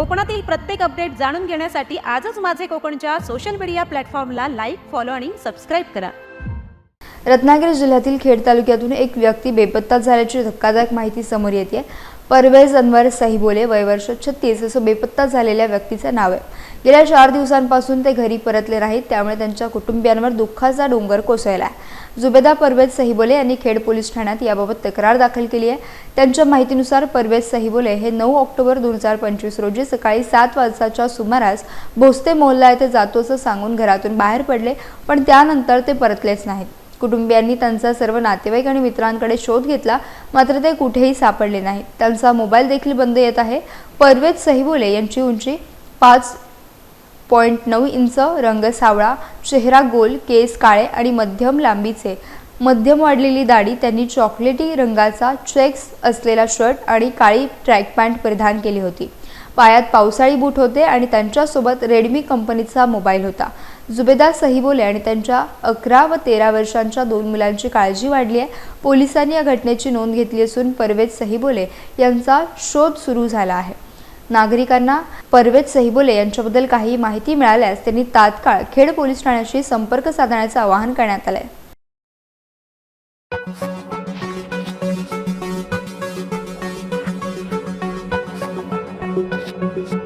कोकणातील प्रत्येक अपडेट जाणून घेण्यासाठी आजच माझे कोकणच्या सोशल मीडिया प्लॅटफॉर्मला लाईक फॉलो आणि सबस्क्राईब करा. रत्नागिरी जिल्ह्यातील खेड तालुक्यातून एक व्यक्ती बेपत्ता झाल्याची धक्कादायक माहिती समोर येते परवेज अनवर सहिबोले वय वर्ष छत्तीस असं बेपत्ता झालेल्या व्यक्तीचं नाव आहे. गेल्या चार दिवसांपासून ते घरी परतले नाहीत त्यामुळे त्यांच्या कुटुंबियांवर दुःखाचा डोंगर कोसळला आहे जुबेदा परवेज सहिबोले यांनी खेड पोलीस ठाण्यात याबाबत तक्रार दाखल केली आहे. त्यांच्या माहितीनुसार परवेज सहिबोले हे नऊ ऑक्टोबर दोन हजार पंचवीस रोजी सकाळी सात वाजताच्या सुमारास भोसते मोहल्ला येथे जातो असं सांगून घरातून बाहेर पडले पण त्यानंतर ते परतलेच नाहीत. कुटुंबियांनी त्यांचा सर्व नातेवाईक आणि मित्रांकडे शोध घेतला मात्र ते कुठेही सापडले नाहीत. त्यांचा मोबाईल देखील बंद येत आहे. परवेज सहिबोले यांची उंची पाच पॉईंट नऊ इंच रंग सावळा चेहरा गोल केस काळे आणि मध्यम लांबीचे. मध्यम वाढलेली दाढी त्यांनी चॉकलेटी रंगाचा चेक्स असलेला शर्ट आणि काळी ट्रॅक पॅन्ट परिधान केली होती. पायात पावसाळी बूट होते आणि त्यांच्यासोबत रेडमी कंपनीचा मोबाईल होता. जुबेदा सहीबोले आणि त्यांच्या अकरा व तेरा वर्षांच्या दोन मुलांची काळजी वाढली आहे. पोलिसांनी या घटनेची नोंद घेतली असून परवेज सहीबोले यांचा शोध सुरू झाला आहे. नागरिकांना परवेज सहीबोले यांच्याबद्दल काही माहिती मिळाल्यास त्यांनी तात्काळ खेड पोलीस ठाण्याशी संपर्क साधण्याचं आवाहन करण्यात आलं आहे Thank you.